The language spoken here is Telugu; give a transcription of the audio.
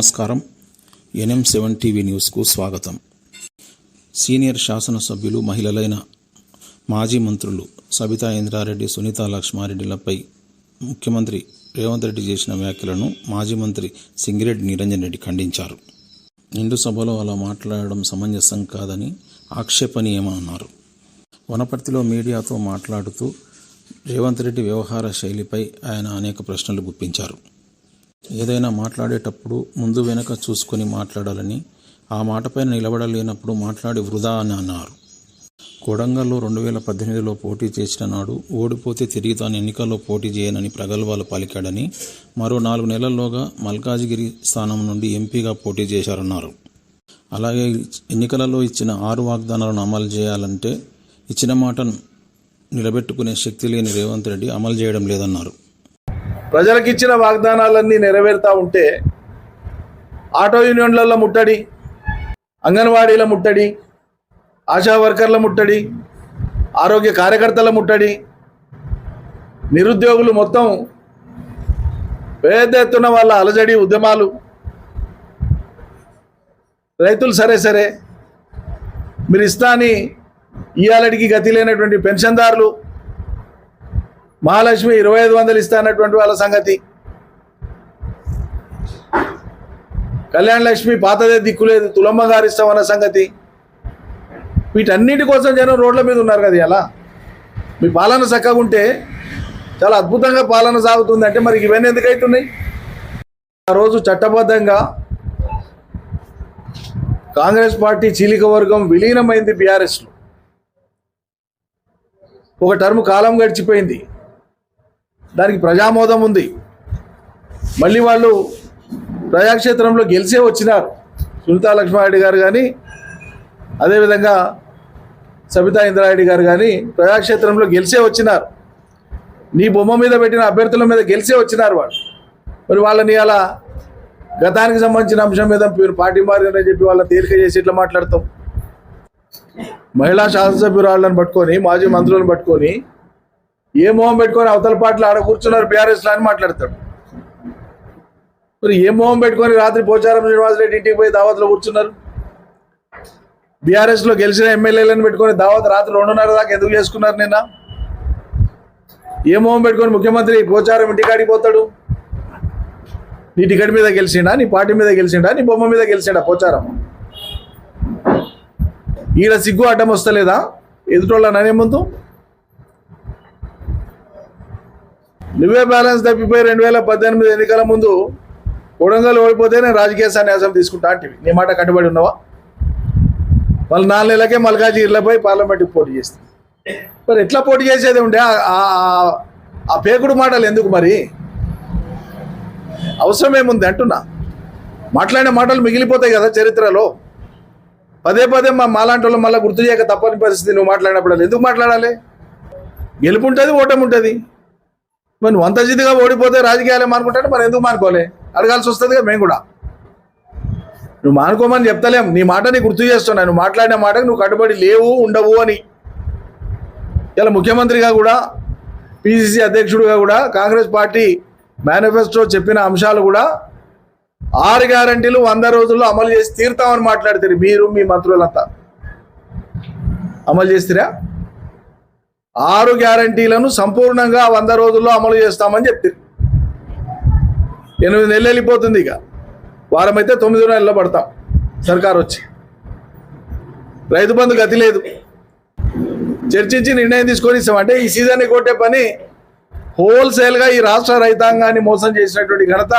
నమస్కారం. ఎన్ఎం సెవెన్ టీవీ న్యూస్కు స్వాగతం. సీనియర్ శాసనసభ్యులు మహిళలైన మాజీ మంత్రులు సబితా ఇంద్రారెడ్డి సునీత లక్ష్మారెడ్డిలపై ముఖ్యమంత్రి రేవంత్ రెడ్డి చేసిన వ్యాఖ్యలను మాజీ మంత్రి సింగిరెడ్డి నిరంజన్ రెడ్డి ఖండించారు. నిండు సభలో అలా మాట్లాడడం సమంజసం కాదని ఆక్షేపణీయమన్నారు వనపర్తిలో మీడియాతో మాట్లాడుతూ రేవంత్ రెడ్డి వ్యవహార శైలిపై ఆయన అనేక ప్రశ్నలు గుప్పించారు. ఏదైనా మాట్లాడేటప్పుడు ముందు వెనక చూసుకొని మాట్లాడాలని ఆ మాటపైన నిలబడలేనప్పుడు మాట్లాడి వృధా అని అన్నారు. కొడంగల్లో రెండు వేల పద్దెనిమిదిలో పోటీ చేసిన నాడు ఓడిపోతే తిరిగి తాను ఎన్నికల్లో పోటీ చేయనని ప్రగల్భాలు పలికాడని మరో నాలుగు నెలల్లోగా మల్కాజిగిరి స్థానం నుండి ఎంపీగా పోటీ చేశారన్నారు. అలాగే ఎన్నికలలో ఇచ్చిన ఆరు వాగ్దానాలను అమలు చేయాలంటే ఇచ్చిన మాటను నిలబెట్టుకునే శక్తి లేని రేవంత్ రెడ్డి అమలు చేయడం లేదన్నారు. ప్రజలకు ఇచ్చిన వాగ్దానాలన్నీ నెరవేరుతా ఉంటే ఆటో యూనియన్లలో ముట్టడి అంగన్వాడీల ముట్టడి ఆశా వర్కర్ల ముట్టడి ఆరోగ్య కార్యకర్తల ముట్టడి నిరుద్యోగులు మొత్తం పెద్ద ఎత్తున వాళ్ళ అలజడి ఉద్యమాలు. రైతులు సరే సరే మీరు ఇస్తాని ఇయ్యాలడికి గతి లేనటువంటి పెన్షన్దారులు మహాలక్ష్మి ఇరవై ఐదు వందలు ఇస్తానటువంటి వాళ్ళ సంగతి. కళ్యాణ లక్ష్మి పాతదే దిక్కులేదు తులమ్మ గారు ఇస్తామన్న సంగతి. వీటన్నిటి కోసం జనం రోడ్ల మీద ఉన్నారు కదా ఇలా మీ పాలన చక్కగా ఉంటే చాలా అద్భుతంగా పాలన సాగుతుంది అంటే మరి ఇవన్నీ ఎందుకు అవుతున్నాయి ఆ రోజు చట్టబద్ధంగా కాంగ్రెస్ పార్టీ చీలిక వర్గం విలీనమైంది బీఆర్ఎస్లో. ఒక టర్మ్ కాలం గడిచిపోయింది. దానికి ప్రజామోదం ఉంది. మళ్ళీ వాళ్ళు ప్రజాక్షేత్రంలో గెలిచే వచ్చినారు. సునీతా లక్ష్మారెడ్డి గారు కానీ అదేవిధంగా సబితా ఇంద్రారెడ్డి గారు కానీ ప్రజాక్షేత్రంలో గెలిచే వచ్చినారు. నీ బొమ్మ మీద పెట్టిన అభ్యర్థుల మీద గెలిచే వచ్చినారు వాళ్ళు. మరి వాళ్ళని అలా గతానికి సంబంధించిన అంశం మీద మీరు పార్టీ మారిందని చెప్పి వాళ్ళని తేలిక చేసి ఇట్లా మాట్లాడతాం? మహిళా శాసనసభ్యురాళ్ళని పట్టుకొని మాజీ మంత్రులను పట్టుకొని ఏ మొహం పెట్టుకొని అవతల పాటలు ఆడ కూర్చున్నారు బీఆర్ఎస్ అని మాట్లాడతాడు. మరి ఏ మొహం పెట్టుకొని రాత్రి పోచారం శ్రీనివాసరెడ్డి ఇంటికి పోయి దావత్లో కూర్చున్నారు? బీఆర్ఎస్లో గెలిచిన ఎమ్మెల్యేలను పెట్టుకొని దావత్ రాత్రి రెండున్నర దాకా ఎందుకు చేసుకున్నారు నిన్న? ఏ మొహం పెట్టుకొని ముఖ్యమంత్రి పోచారం ఇంటికాడికి పోతాడు? నీ టికెట్ మీద గెలిచిండా? నీ పార్టీ మీద గెలిచిండా? నీ బొమ్మ మీద గెలిచిండా పోచారం? ఈడ సిగ్గు అడ్డం వస్తలేదా? ఎదుటోళ్ళ ననే ముందు? నువ్వే బ్యాలెన్స్ తప్పిపోయి రెండు వేల పద్దెనిమిది ఎన్నికల ముందు కొడంగల్ ఓడిపోతే నేను రాజకీయ సన్యాసం తీసుకుంటా అంటివి. నీ మాట కట్టుబడి ఉన్నావా? వాళ్ళు నాలుగు నెలలకే మల్కాజిగిరిలో పోయి పార్లమెంట్కి పోటీ చేస్తుంది. మరి ఎట్లా పోటీ చేసేది ఉండే? ఆ- ఆ పేకుడు మాటలు ఎందుకు మరి? అవసరం ఏముంది అంటున్నా. మాట్లాడిన మాటలు మిగిలిపోతాయి కదా చరిత్రలో. పదే పదే మా మాలాంటి వాళ్ళు మళ్ళీ గుర్తు చేయక తప్పని పరిస్థితి నువ్వు మాట్లాడినప్పుడు ఎందుకు మాట్లాడాలి? గెలుపు ఉంటుంది ఓటమి ఉంటుంది. మరి నువ్వు జిద్దుగా ఓడిపోతే రాజకీయాలు మానుకుంటాడు మరి ఎందుకు మానుకోలే అడగాల్సి వస్తుందిగా మేము కూడా. నువ్వు మానుకోమని చెప్తలేం. నీ మాట నీ గుర్తు చేస్తున్నా. నువ్వు మాట్లాడిన మాటకు నువ్వు కట్టుబడి లేవు ఉండవు అని. ఇలా ముఖ్యమంత్రిగా కూడా పిసిసి అధ్యక్షుడిగా కూడా కాంగ్రెస్ పార్టీ మేనిఫెస్టో చెప్పిన అంశాలు కూడా ఆరు గ్యారంటీలు వంద రోజుల్లో అమలు చేసి తీరుతామని మాట్లాడతారు మీరు మీ మంత్రులంతా. అమలు చేస్తారా ఆరు గ్యారంటీలను సంపూర్ణంగా వంద రోజుల్లో అమలు చేస్తామని చెప్పారు ఎనిమిది నెలలు వెళ్ళిపోతుంది ఇక. వారం అయితే తొమ్మిది నెలలు పడతాం సర్కార్ వచ్చి. రైతు బంధు గతి లేదు. చర్చించి నిర్ణయం తీసుకొని ఇస్తాం. అంటే ఈ సీజన్ని కొట్టే పని హోల్సేల్గా ఈ రాష్ట్ర రైతాంగాన్ని మోసం చేసినటువంటి ఘనత